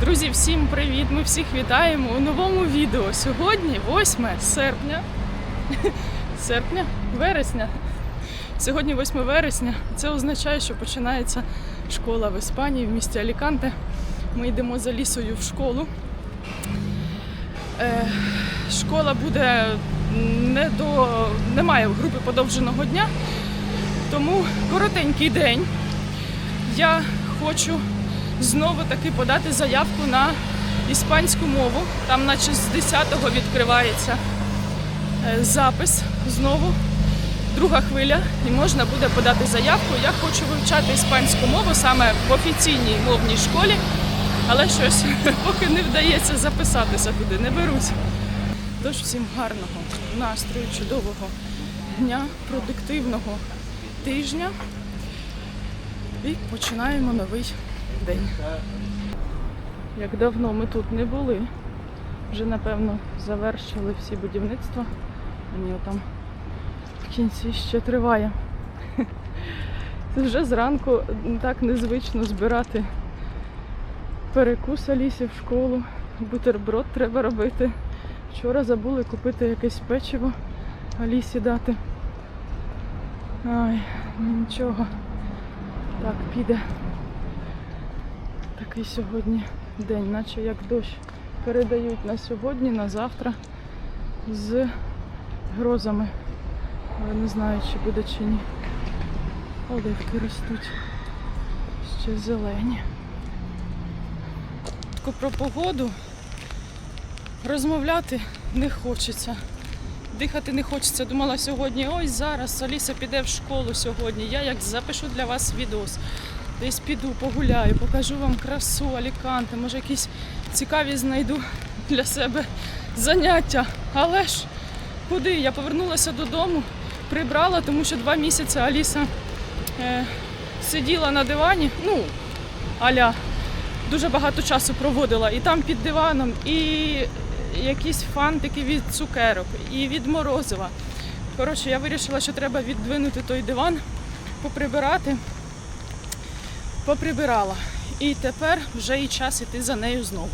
Друзі, всім привіт! Ми всіх вітаємо у новому відео. Сьогодні 8 серпня. Серпня? Вересня. Сьогодні 8 вересня. Це означає, що починається школа в Іспанії, в місті Аліканте. Ми йдемо за лісою в школу. Е, школа буде не до. немає групи подовженого дня, тому коротенький день. Я хочу знову таки подати заявку на іспанську мову. Там, наче з 10-го відкривається е, запис знову. Друга хвиля, і можна буде подати заявку. Я хочу вивчати іспанську мову саме в офіційній мовній школі, але щось поки не вдається записатися туди, не берусь. Тож всім гарного настрою, чудового дня, продуктивного тижня. І починаємо новий день. Як давно ми тут не були, вже напевно завершили всі будівництва. Мені там в кінці ще триває. Вже зранку так незвично збирати перекус Алісі в школу. Бутерброд треба робити. Вчора забули купити якесь печиво Алісі дати. Ай, нічого. Так, піде. Такий сьогодні день, наче як дощ передають на сьогодні, на завтра з грозами. Але не знаю, чи буде чи ні. Оливки ростуть. Ще зелені. Про погоду розмовляти не хочеться. Дихати не хочеться. Думала сьогодні, ось зараз Аліса піде в школу сьогодні. Я як запишу для вас відос. Десь піду, погуляю, покажу вам красу, Аліканте, може якісь цікаві знайду для себе заняття. Але ж куди? Я повернулася додому, прибрала, тому що два місяці Аліса е, сиділа на дивані, ну, аля, дуже багато часу проводила. І там під диваном, і якісь фантики від цукерок, і від морозива. Коротше, я вирішила, що треба віддвинути той диван, поприбирати поприбирала. І тепер вже і час іти за нею знову.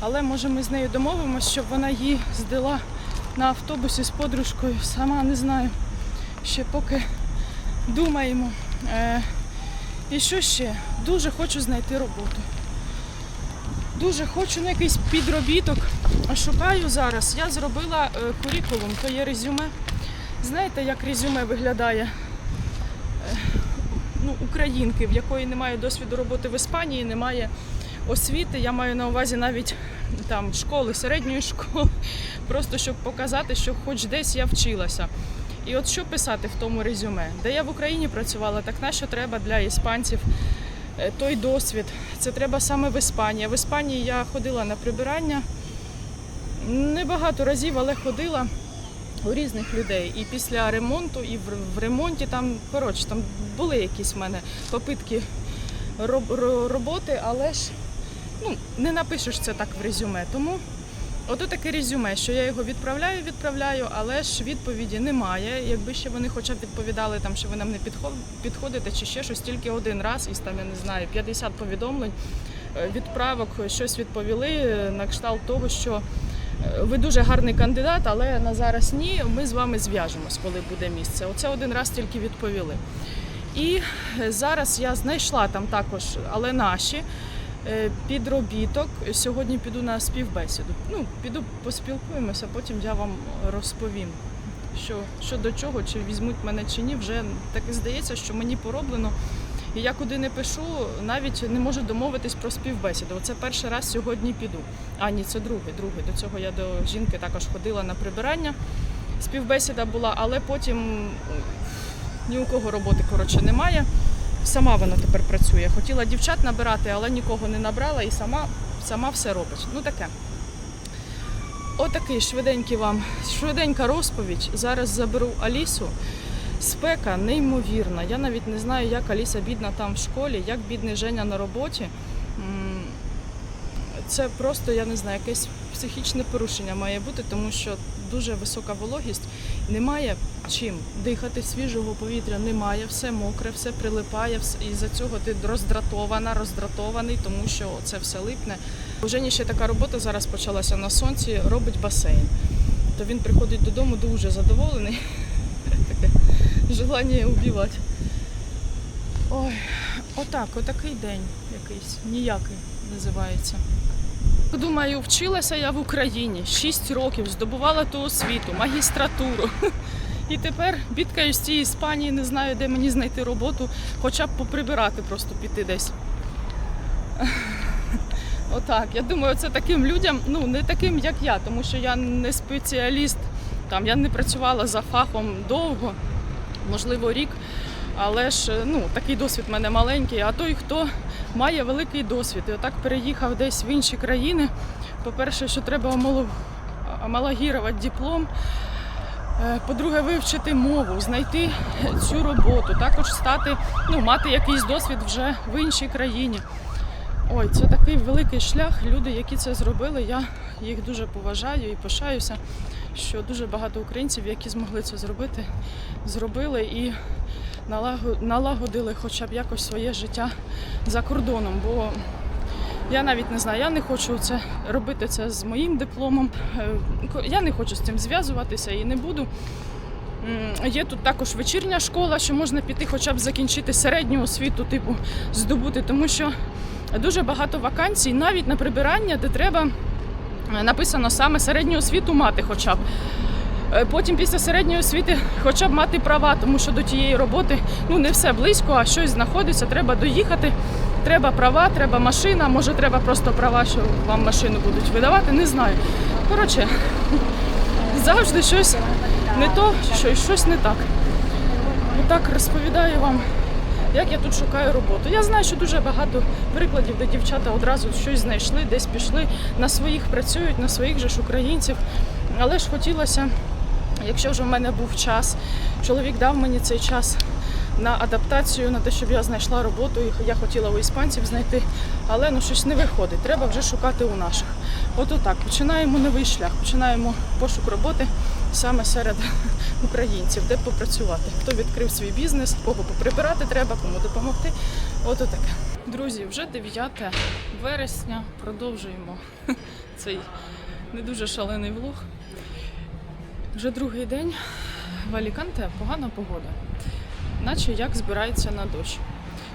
Але може ми з нею домовимося, щоб вона її здала на автобусі з подружкою. Сама не знаю. Ще поки думаємо. Е, і що ще? Дуже хочу знайти роботу. Дуже хочу на якийсь підробіток. Шукаю зараз. Я зробила е, курікулум, то є резюме. Знаєте, як резюме виглядає? Ну, українки, в якої немає досвіду роботи в Іспанії, немає освіти. Я маю на увазі навіть там школи, середньої школи, просто щоб показати, що хоч десь я вчилася. І от що писати в тому резюме? Де я в Україні працювала, так на що треба для іспанців е, той досвід. Це треба саме в Іспанії. В Іспанії я ходила на прибирання небагато разів, але ходила у різних людей. І після ремонту, і в, ремонті там, коротше, там були якісь в мене попитки роб, ро- роботи, але ж ну, не напишеш це так в резюме. Тому ото таке резюме, що я його відправляю, відправляю, але ж відповіді немає. Якби ще вони хоча б відповідали, там, що ви нам не підходите, чи ще щось, тільки один раз, із там, я не знаю, 50 повідомлень. е, Відправок щось відповіли е, на кшталт того, що ви дуже гарний кандидат, але на зараз ні. Ми з вами зв'яжемось, коли буде місце. Оце один раз тільки відповіли. І зараз я знайшла там також, але наші е, підробіток. Сьогодні піду на співбесіду. Ну, піду поспілкуємося, потім я вам розповім, що, що до чого, чи візьмуть мене чи ні. Вже так і здається, що мені пороблено. І я куди не пишу, навіть не можу домовитись про співбесіду. Оце перший раз сьогодні піду. А ні, це другий, другий. До цього я до жінки також ходила на прибирання. Співбесіда була, але потім ні у кого роботи коротше немає. Сама вона тепер працює. Хотіла дівчат набирати, але нікого не набрала і сама, сама все робить. Ну таке. Отакий швиденький вам, швиденька розповідь. Зараз заберу Алісу. Спека неймовірна. Я навіть не знаю, як Аліса бідна там в школі, як бідний Женя на роботі. Це просто, я не знаю, якесь психічне порушення має бути, тому що дуже висока вологість. Немає чим дихати свіжого повітря, немає, все мокре, все прилипає, і за цього ти роздратована, роздратований, тому що це все липне. У Жені ще така робота зараз почалася на сонці, робить басейн. То він приходить додому дуже задоволений. Желання убивати. Ой, отак, отакий день якийсь, ніякий називається. Думаю, вчилася я в Україні 6 років, здобувала ту освіту, магістратуру. І тепер бідкаюсь з цієї Іспанії, не знаю, де мені знайти роботу, хоча б поприбирати, просто піти десь. Отак. Я думаю, це таким людям, ну не таким, як я, тому що я не спеціаліст. Там я не працювала за фахом довго, можливо, рік. Але ж ну, такий досвід в мене маленький. А той, хто має великий досвід і отак переїхав десь в інші країни. По-перше, що треба омалагірувати диплом. Е, По-друге, вивчити мову, знайти цю роботу, також стати, ну, мати якийсь досвід вже в іншій країні. Ой, це такий великий шлях. Люди, які це зробили, я їх дуже поважаю і пишаюся, що дуже багато українців, які змогли це зробити, зробили і налагодили хоча б якось своє життя за кордоном. Бо я навіть не знаю, я не хочу це робити це з моїм дипломом. Е, Я не хочу з цим зв'язуватися і не буду. Є тут також вечірня школа, що можна піти, хоча б закінчити середню освіту, типу здобути, тому що дуже багато вакансій, навіть на прибирання, де треба написано саме середню освіту мати, хоча б. Е, Потім після середньої освіти хоча б мати права, тому що до тієї роботи ну не все близько, а щось знаходиться, треба доїхати. Треба права, треба машина, може треба просто права, що вам машину будуть видавати, не знаю. Коротше, завжди щось не то, що щось не так. Отак розповідаю вам, як я тут шукаю роботу. Я знаю, що дуже багато прикладів, де дівчата одразу щось знайшли, десь пішли, на своїх працюють, на своїх же ж українців. Але ж хотілося, якщо вже в мене був час, чоловік дав мені цей час на адаптацію, на те, щоб я знайшла роботу. І Я хотіла у іспанців знайти, але ну щось не виходить. Треба вже шукати у наших. От отак починаємо новий шлях, починаємо пошук роботи саме серед українців, де попрацювати. Хто відкрив свій бізнес, кого поприбирати треба, кому допомогти. От отаке. Друзі, вже 9 вересня. Продовжуємо цей не дуже шалений влог. Вже другий день в Аліканте погана погода, наче як збирається на дощ.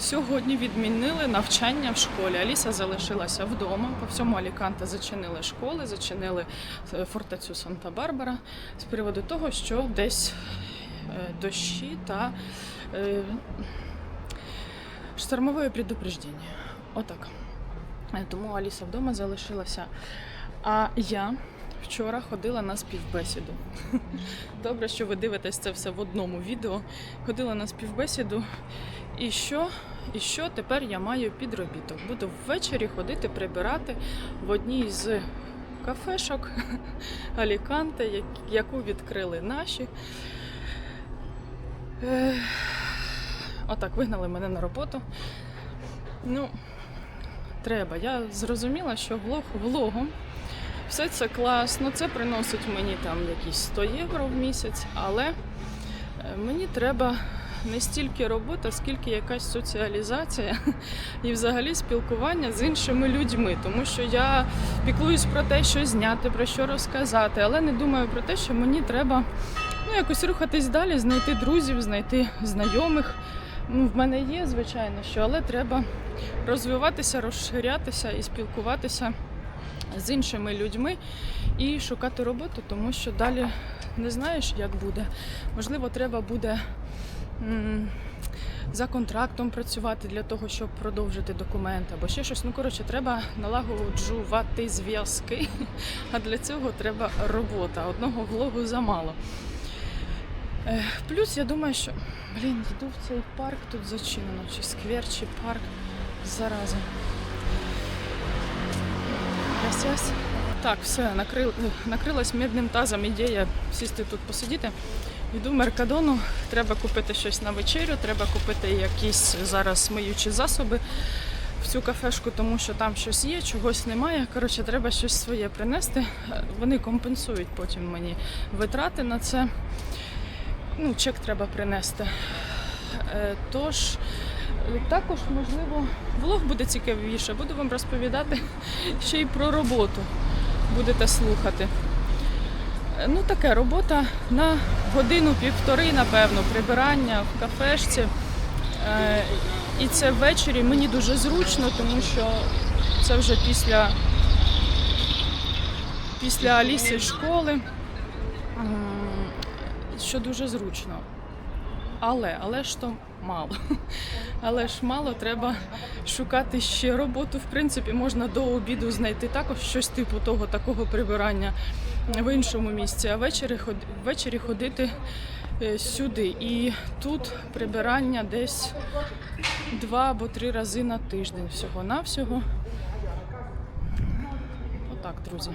Сьогодні відмінили навчання в школі. Аліса залишилася вдома. По всьому Аліканте зачинили школи, зачинили е, фортецю Санта-Барбара з приводу того, що десь е, дощі та е, штормове предупреждення. Отак. Тому Аліса вдома залишилася. А я вчора ходила на співбесіду. Добре, що ви дивитесь це все в одному відео. Ходила на співбесіду. І що? І що тепер я маю підробіток? Буду ввечері ходити прибирати в одній з кафешок Аліканте, яку відкрили наші. Отак, вигнали мене на роботу. Ну, треба. Я зрозуміла, що влог влогом все це класно, це приносить мені там якісь 100 євро в місяць, але е, мені треба не стільки робота, скільки якась соціалізація і взагалі спілкування з іншими людьми, тому що я піклуюсь про те, що зняти, про що розказати, але не думаю про те, що мені треба ну, якось рухатись далі, знайти друзів, знайти знайомих. Ну, в мене є, звичайно, що, але треба розвиватися, розширятися і спілкуватися з іншими людьми і шукати роботу, тому що далі не знаєш, як буде. Можливо, треба буде за контрактом працювати для того, щоб продовжити документ або ще щось. Ну, коротше, треба налагоджувати зв'язки, а для цього треба робота. Одного влогу замало. Е, Плюс я думаю, що блін, йду в цей парк, тут зачинено, чи сквер, чи парк. Зараза. Так, все, накрил, накрилась медним тазом ідея сісти тут посидіти. Йду в Меркадону, треба купити щось на вечерю, треба купити якісь зараз миючі засоби. В цю кафешку, тому що там щось є, чогось немає. Коротше, треба щось своє принести. Е, Вони компенсують потім мені витрати на це. Ну, чек треба принести. Е, Тож, також, можливо, влог буде цікавіше. Буду вам розповідати ще й про роботу. Будете слухати. Е, Ну, таке робота на годину-півтори, напевно, прибирання в кафешці. Е, І це ввечері мені дуже зручно, тому що це вже після, після Аліси школи, що дуже зручно. Але, але ж то мало. Але ж мало, треба шукати ще роботу. В принципі, можна до обіду знайти також щось типу того такого прибирання в іншому місці, а ввечері, ввечері ходити е, сюди. І тут прибирання десь два або три рази на тиждень всього-навсього. Отак, друзі.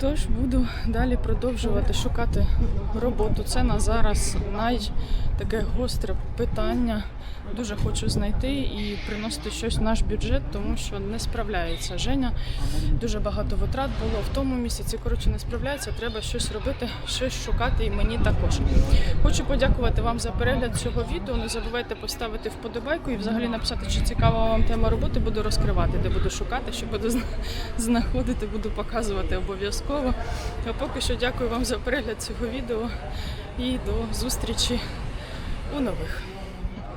Тож буду далі продовжувати шукати роботу. Це на зараз най таке гостре питання. Дуже хочу знайти і приносити щось в наш бюджет, тому що не справляється Женя. Дуже багато витрат було в тому місяці. Коротше, не справляється. Треба щось робити, щось шукати, і мені також. Хочу подякувати вам за перегляд цього відео. Не забувайте поставити вподобайку і взагалі написати, чи цікава вам тема роботи. Буду розкривати, де буду шукати, що буду знаходити, буду показувати обов'язково. А поки що дякую вам за перегляд цього відео і до зустрічі у нових.